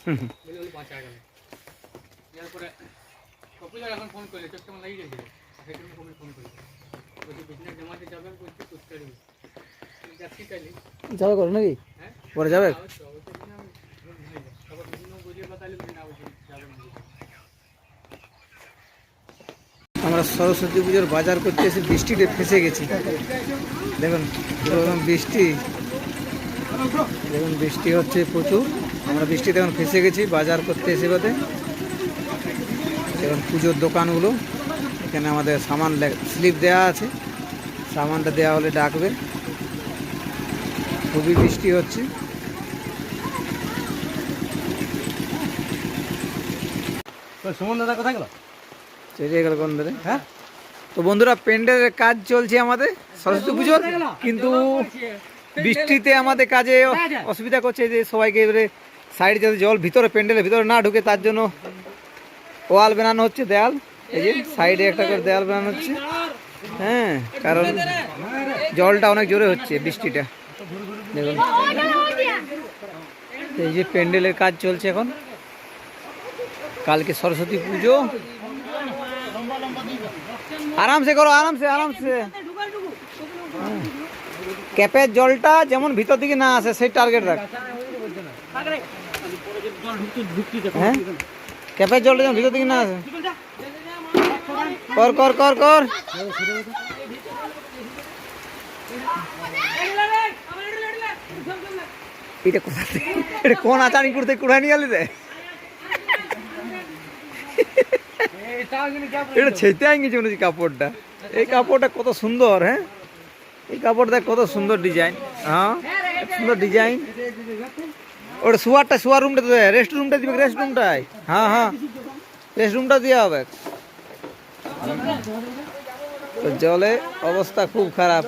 বলে বলে বাঁচা গেল এরপরে কপিলার এখন ফোন করলে চোখটা আমার লাগিয়ে গেছিল সেই জন্য কপিল ফোন করলে বলছি বিছনা জমাতে যাবেন বলছি করতে পারবি যাচ্ছি তাইলে যাবে করো নাকি হ্যাঁ পরে যাবে আমরা সরস্বতী পুজোর বাজার করতে এসে বৃষ্টিতে ফেসে গেছি। দেখুন বৃষ্টি। দেখুন বৃষ্টি হচ্ছে প্রচুর। আমরা বৃষ্টিতে এখন ফেসে গেছি বাজার করতে এসে বাদে। এবং পুজোর দোকানগুলো এখানে আমাদের সামান স্লিপ দেওয়া আছে। সামানটা দেওয়া হলে ডাকবে। খুবই বৃষ্টি হচ্ছে। সুমন দাদা কোথায় গেল? চলে গেল কোন ধরে হ্যাঁ? তো বন্ধুরা প্যান্ডেলের কাজ চলছে আমাদের সরস্বতী পুজোর। কিন্তু বৃষ্টিতে আমাদের কাজে অসুবিধা করছে যে সবাইকে এবারে সাইডে যাতে জল ভিতরে প্যান্ডেলের ভিতরে না ঢুকে, তার জন্য ওয়াল বানানো হচ্ছে দেয়াল। এই যে সাইডে একটা করে দেয়াল বানানো হচ্ছে। হ্যাঁ কারণ জলটা অনেক জোরে হচ্ছে বৃষ্টিটা। দেখুন। এই যে প্যান্ডেলের কাজ চলছে এখন। কালকে সরস্বতী পুজো। আরামসে করো আরাম সে আরাম সে হ্যাঁ। ক্যাপের জলটা যেমন ভিতর দিকে না আসে, সেই টার্গেট রাখ। হ্যাঁ? ক্যাপের জলটা যেমন ভিতর দিকে না আসে কর কর কর কর। কোন এটা কাপড়টা। এই কাপড়টা কত সুন্দর হ্যাঁ? এই কাপড়টা দেখ কত সুন্দর ডিজাইন হ্যাঁ? সুন্দর ডিজাইন। ওটা শোয়ারটা, শোয়ার রুমটা তো রেস্ট রুমটা দিবে রেস্ট রুমটাই হ্যাঁ হ্যাঁ। রেস্ট রুমটা দেওয়া হবে। তো জলে অবস্থা খুব খারাপ।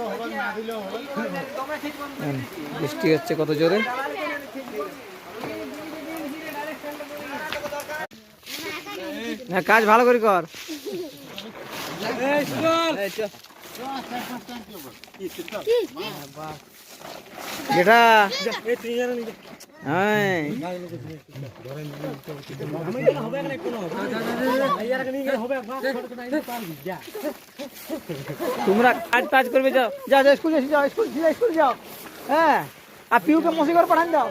বৃষ্টি হচ্ছে কত জোরে। হ্যাঁ কাজ ভালো করে কর। যেটা তোমরা কাজ টাজ করবে যাও। যা যা স্কুল যাও স্কুল যাও স্কুল যাও। হ্যাঁ? আর পিউকে মসিগর পাঠান যাও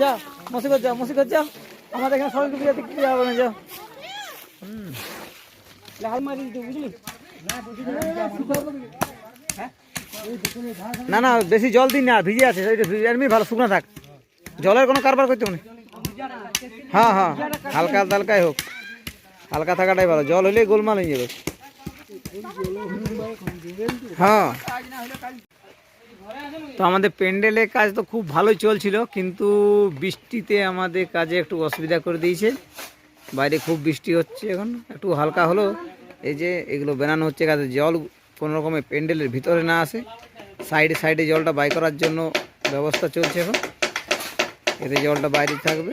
যাও মসিগর যাও মসিগর যাও। আমাদের এখানে দেখতে যাওয়া হবে না যাও। হুম। না না বেশি জল দিন না ভিজে আছে এমনি ভালো শুকনো থাক। জলের কোনো কারবার করতে হবে না? হ্যাঁ হ্যাঁ হালকা, হালকাই হোক। হালকা থাকাটাই ভালো। জল হলে গোলমাল হয়ে যাবে। হ্যাঁ। তো আমাদের প্যান্ডেলের কাজ তো খুব ভালোই চলছিল, কিন্তু বৃষ্টিতে আমাদের কাজে একটু অসুবিধা করে দিয়েছে। বাইরে খুব বৃষ্টি হচ্ছে এখন। একটু হালকা হলো এই যে এগুলো বানানো হচ্ছে, কাজে জল কোনো রকমের প্যান্ডেলের ভিতরে না আসে। সাইডে সাইডে জলটা বাই করার জন্য ব্যবস্থা চলছে এখন। এতে জলটা বাইরে থাকবে।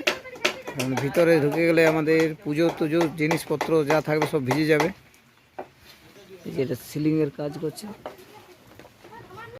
কারণ ভিতরে ঢুকে গেলে আমাদের পুজো টুজো জিনিসপত্র যা থাকবে সব ভিজে যাবে। এই যে এটা সিলিংয়ের কাজ করছে।